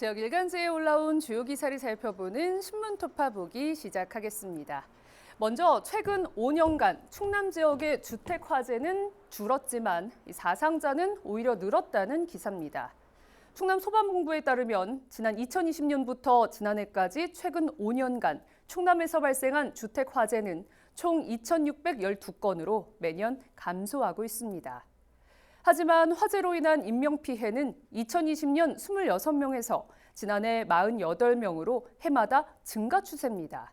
지역 일간지에 올라온 주요 기사를 살펴보는 신문 토파 보기 시작하겠습니다. 먼저 최근 5년간 충남 지역의 주택 화재는 줄었지만 이 사상자는 오히려 늘었다는 기사입니다. 충남 소방본부에 따르면 지난 2020년부터 지난해까지 최근 5년간 충남에서 발생한 주택 화재는 총 2,612건으로 매년 감소하고 있습니다. 하지만 화재로 인한 인명피해는 2020년 26명에서 지난해 48명으로 해마다 증가 추세입니다.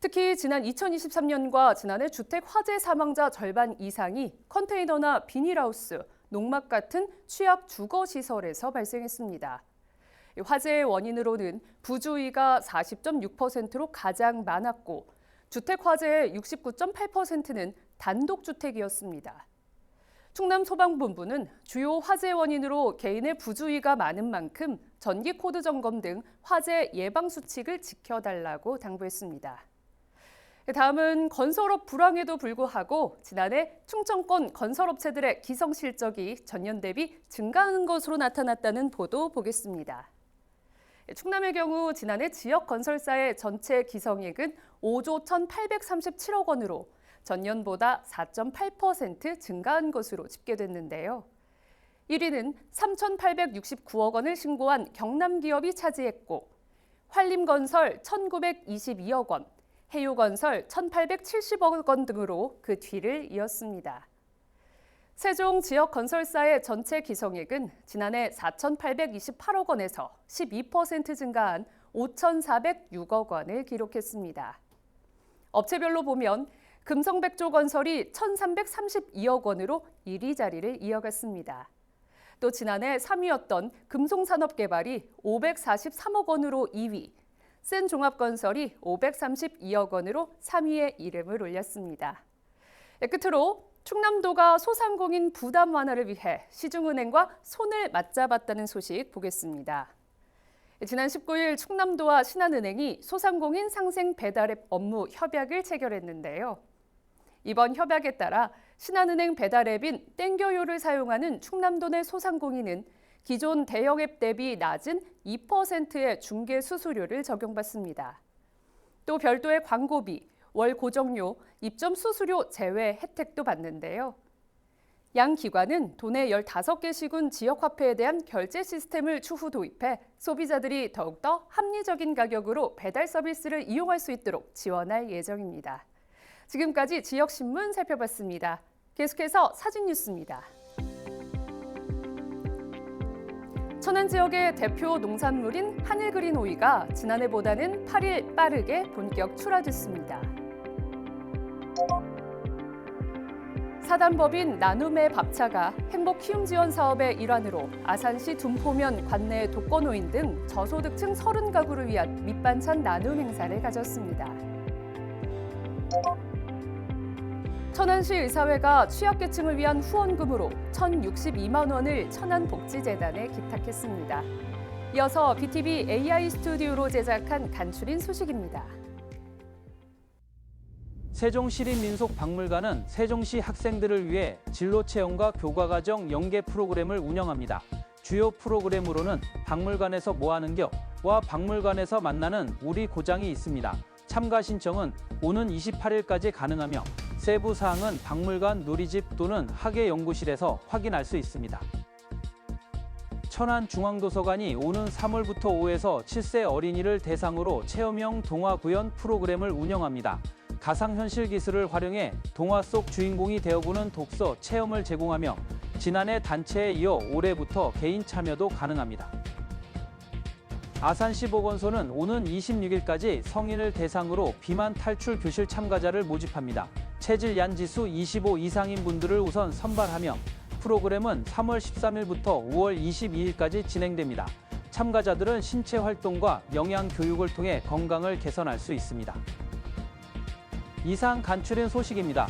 특히 지난 2023년과 지난해 주택 화재 사망자 절반 이상이 컨테이너나 비닐하우스, 농막 같은 취약 주거 시설에서 발생했습니다. 이 화재의 원인으로는 부주의가 40.6%로 가장 많았고 주택 화재의 69.8%는 단독주택이었습니다. 충남 소방본부는 주요 화재 원인으로 개인의 부주의가 많은 만큼 전기 코드 점검 등 화재 예방 수칙을 지켜달라고 당부했습니다. 다음은 건설업 불황에도 불구하고 지난해 충청권 건설업체들의 기성 실적이 전년 대비 증가하는 것으로 나타났다는 보도 보겠습니다. 충남의 경우 지난해 지역 건설사의 전체 기성액은 5조 1,837억 원으로 전년보다 4.8% 증가한 것으로 집계됐는데요. 1위는 3,869억 원을 신고한 경남 기업이 차지했고 활림건설 1,922억 원, 해유건설 1,870억 원 등으로 그 뒤를 이었습니다. 세종 지역 건설사의 전체 기성액은 지난해 4,828억 원에서 12% 증가한 5,406억 원을 기록했습니다. 업체별로 보면 금성백조 건설이 1,332억 원으로 1위 자리를 이어갔습니다. 또 지난해 3위였던 금송산업개발이 543억 원으로 2위, 센종합건설이 532억 원으로 3위에 이름을 올렸습니다. 네, 끝으로 충남도가 소상공인 부담 완화를 위해 시중은행과 손을 맞잡았다는 소식 보겠습니다. 네, 지난 19일 충남도와 신한은행이 소상공인 상생 배달앱 업무 협약을 체결했는데요. 이번 협약에 따라 신한은행 배달앱인 땡겨요를 사용하는 충남도 내 소상공인은 기존 대형 앱 대비 낮은 2%의 중개 수수료를 적용받습니다. 또 별도의 광고비, 월 고정료, 입점 수수료 제외 혜택도 받는데요. 양 기관은 도내 15개 시군 지역화폐에 대한 결제 시스템을 추후 도입해 소비자들이 더욱더 합리적인 가격으로 배달 서비스를 이용할 수 있도록 지원할 예정입니다. 지금까지 지역신문 살펴봤습니다. 계속해서 사진 뉴스입니다. 천안 지역의 대표 농산물인 하늘그린 오이가 지난해보다는 8일 빠르게 본격 출하됐습니다. 사단법인 나눔의 밥차가 행복 키움 지원 사업의 일환으로 아산시 둔포면 관내 독거노인 등 저소득층 30가구를 위한 밑반찬 나눔 행사를 가졌습니다. 천안시 의사회가 취약계층을 위한 후원금으로 1,062만 원을 천안복지재단에 기탁했습니다. 이어서 BTV AI 스튜디오로 제작한 간추린 소식입니다. 세종시립민속박물관은 세종시 학생들을 위해 진로체험과 교과과정 연계 프로그램을 운영합니다. 주요 프로그램으로는 박물관에서 뭐하는 격와 박물관에서 만나는 우리 고장이 있습니다. 참가 신청은 오는 28일까지 가능하며 세부 사항은 박물관 누리집 또는 학예연구실에서 확인할 수 있습니다. 천안중앙도서관이 오는 3월부터 5에서 7세 어린이를 대상으로 체험형 동화 구연 프로그램을 운영합니다. 가상현실 기술을 활용해 동화 속 주인공이 되어보는 독서 체험을 제공하며 지난해 단체에 이어 올해부터 개인 참여도 가능합니다. 아산시 보건소는 오는 26일까지 성인을 대상으로 비만 탈출 교실 참가자를 모집합니다. 체질 얀 지수 25 이상인 분들을 우선 선발하며 프로그램은 3월 13일부터 5월 22일까지 진행됩니다. 참가자들은 신체 활동과 영양 교육을 통해 건강을 개선할 수 있습니다. 이상 간추린 소식입니다.